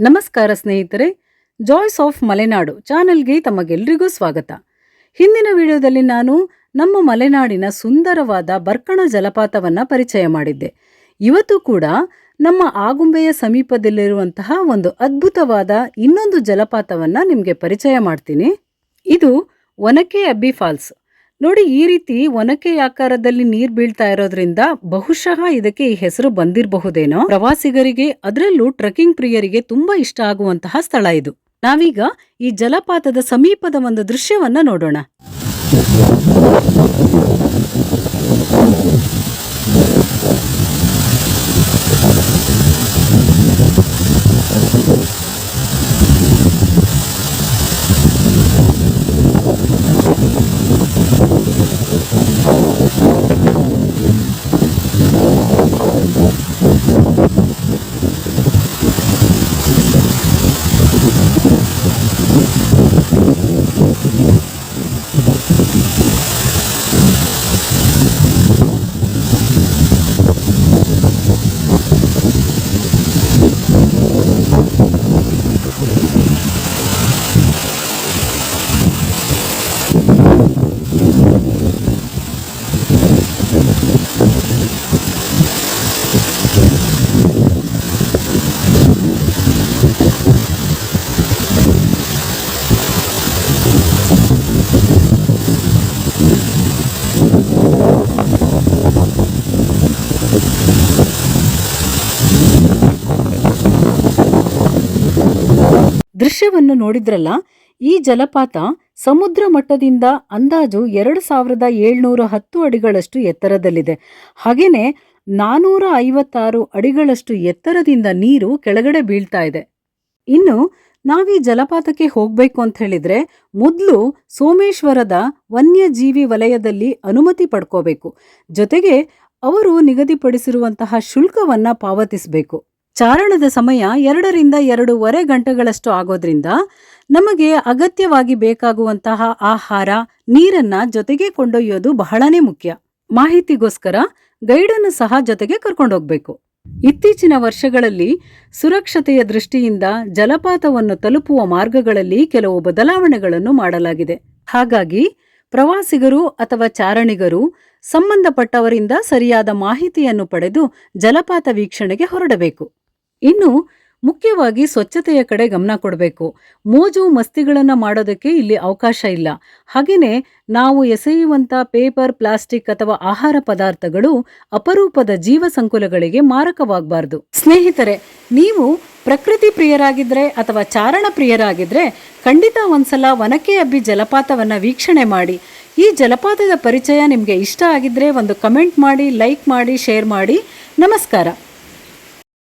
ನಮಸ್ಕಾರ ಸ್ನೇಹಿತರೆ joys of Malenadu ಚಾನೆಲ್ಗೆ ತಮಗೆಲ್ರಿಗೂ ಸ್ವಾಗತ. ಹಿಂದಿನ ವಿಡಿಯೋದಲ್ಲಿ ನಾನು ನಮ್ಮ ಮಲೆನಾಡಿನ ಸುಂದರವಾದ ಬರ್ಕಣ ಜಲಪಾತವನ್ನು ಪರಿಚಯ ಮಾಡಿದ್ದೆ. ಇವತ್ತು ಕೂಡ ನಮ್ಮ ಆಗುಂಬೆಯ ಸಮೀಪದಲ್ಲಿರುವಂತಹ ಒಂದು ಅದ್ಭುತವಾದ ಇನ್ನೊಂದು ಜಲಪಾತವನ್ನು ನಿಮಗೆ ಪರಿಚಯ ಮಾಡ್ತೀನಿ. ಇದು ಒನಕೆ ಅಬ್ಬಿ ಫಾಲ್ಸ್. ನೋಡಿ, ಈ ರೀತಿ ಒನಕೆ ಆಕಾರದಲ್ಲಿ ನೀರ್ ಬೀಳ್ತಾ ಇರೋದ್ರಿಂದ ಬಹುಶಃ ಇದಕ್ಕೆ ಈ ಹೆಸರು ಬಂದಿರಬಹುದೇನೋ. ಪ್ರವಾಸಿಗರಿಗೆ ಅದರಲ್ಲೂ ಟ್ರೆಕಿಂಗ್ ಪ್ರಿಯರಿಗೆ ತುಂಬಾ ಇಷ್ಟ ಆಗುವಂತಹ ಸ್ಥಳ ಇದು. ನಾವೀಗ ಈ ಜಲಪಾತದ ಸಮೀಪದ ಒಂದು ದೃಶ್ಯವನ್ನ ನೋಡೋಣ. ದೃಶ್ಯವನ್ನು ನೋಡಿದ್ರಲ್ಲ, ಈ ಜಲಪಾತ ಸಮುದ್ರ ಮಟ್ಟದಿಂದ ಅಂದಾಜು ಎರಡು ಸಾವಿರದ ಏಳ್ನೂರ ಹತ್ತು ಅಡಿಗಳಷ್ಟು ಎತ್ತರದಲ್ಲಿದೆ. ಹಾಗೇನೆ ನಾನೂರ ಐವತ್ತಾರು ಅಡಿಗಳಷ್ಟು ಎತ್ತರದಿಂದ ನೀರು ಕೆಳಗಡೆ ಬೀಳ್ತಾ ಇದೆ. ಇನ್ನು ನಾವೀ ಜಲಪಾತಕ್ಕೆ ಹೋಗ್ಬೇಕು ಅಂತ ಹೇಳಿದ್ರೆ ಮೊದಲು ಸೋಮೇಶ್ವರದ ವನ್ಯಜೀವಿ ವಲಯದಲ್ಲಿ ಅನುಮತಿ ಪಡ್ಕೋಬೇಕು. ಜೊತೆಗೆ ಅವರು ನಿಗದಿಪಡಿಸಿರುವಂತಹ ಶುಲ್ಕವನ್ನು ಪಾವತಿಸಬೇಕು. ಚಾರಣದ ಸಮಯ ಎರಡರಿಂದ ಎರಡೂವರೆ ಗಂಟೆಗಳಷ್ಟು ಆಗೋದ್ರಿಂದ ನಮಗೆ ಅಗತ್ಯವಾಗಿ ಬೇಕಾಗುವಂತಹ ಆಹಾರ, ನೀರನ್ನ ಜೊತೆಗೆ ಕೊಂಡೊಯ್ಯೋದು ಬಹಳನೇ ಮುಖ್ಯ. ಮಾಹಿತಿಗೋಸ್ಕರ ಗೈಡನ್ನು ಸಹ ಜೊತೆಗೆ ಕರ್ಕೊಂಡೋಗ್ಬೇಕು. ಇತ್ತೀಚಿನ ವರ್ಷಗಳಲ್ಲಿ ಸುರಕ್ಷತೆಯ ದೃಷ್ಟಿಯಿಂದ ಜಲಪಾತವನ್ನು ತಲುಪುವ ಮಾರ್ಗಗಳಲ್ಲಿ ಕೆಲವು ಬದಲಾವಣೆಗಳನ್ನು ಮಾಡಲಾಗಿದೆ. ಹಾಗಾಗಿ ಪ್ರವಾಸಿಗರು ಅಥವಾ ಚಾರಣಿಗರು ಸಂಬಂಧಪಟ್ಟವರಿಂದ ಸರಿಯಾದ ಮಾಹಿತಿಯನ್ನು ಪಡೆದು ಜಲಪಾತ ವೀಕ್ಷಣೆಗೆ ಹೊರಡಬೇಕು. ಇನ್ನು ಮುಖ್ಯವಾಗಿ ಸ್ವಚ್ಛತೆಯ ಕಡೆ ಗಮನ ಕೊಡಬೇಕು. ಮೋಜು ಮಸ್ತಿಗಳನ್ನು ಮಾಡೋದಕ್ಕೆ ಇಲ್ಲಿ ಅವಕಾಶ ಇಲ್ಲ. ಹಾಗೆಯೇ ನಾವು ಎಸೆಯುವಂಥ ಪೇಪರ್, ಪ್ಲಾಸ್ಟಿಕ್ ಅಥವಾ ಆಹಾರ ಪದಾರ್ಥಗಳು ಅಪರೂಪದ ಜೀವ ಸಂಕುಲಗಳಿಗೆ ಮಾರಕವಾಗಬಾರ್ದು. ಸ್ನೇಹಿತರೆ, ನೀವು ಪ್ರಕೃತಿ ಪ್ರಿಯರಾಗಿದ್ದರೆ ಅಥವಾ ಚಾರಣ ಪ್ರಿಯರಾಗಿದ್ದರೆ ಖಂಡಿತ ಒಂದ್ಸಲ ಒನಕೆ ಅಬ್ಬಿ ಜಲಪಾತವನ್ನು ವೀಕ್ಷಣೆ ಮಾಡಿ. ಈ ಜಲಪಾತದ ಪರಿಚಯ ನಿಮಗೆ ಇಷ್ಟ ಆಗಿದ್ದರೆ ಒಂದು ಕಮೆಂಟ್ ಮಾಡಿ, ಲೈಕ್ ಮಾಡಿ, ಶೇರ್ ಮಾಡಿ. ನಮಸ್ಕಾರ.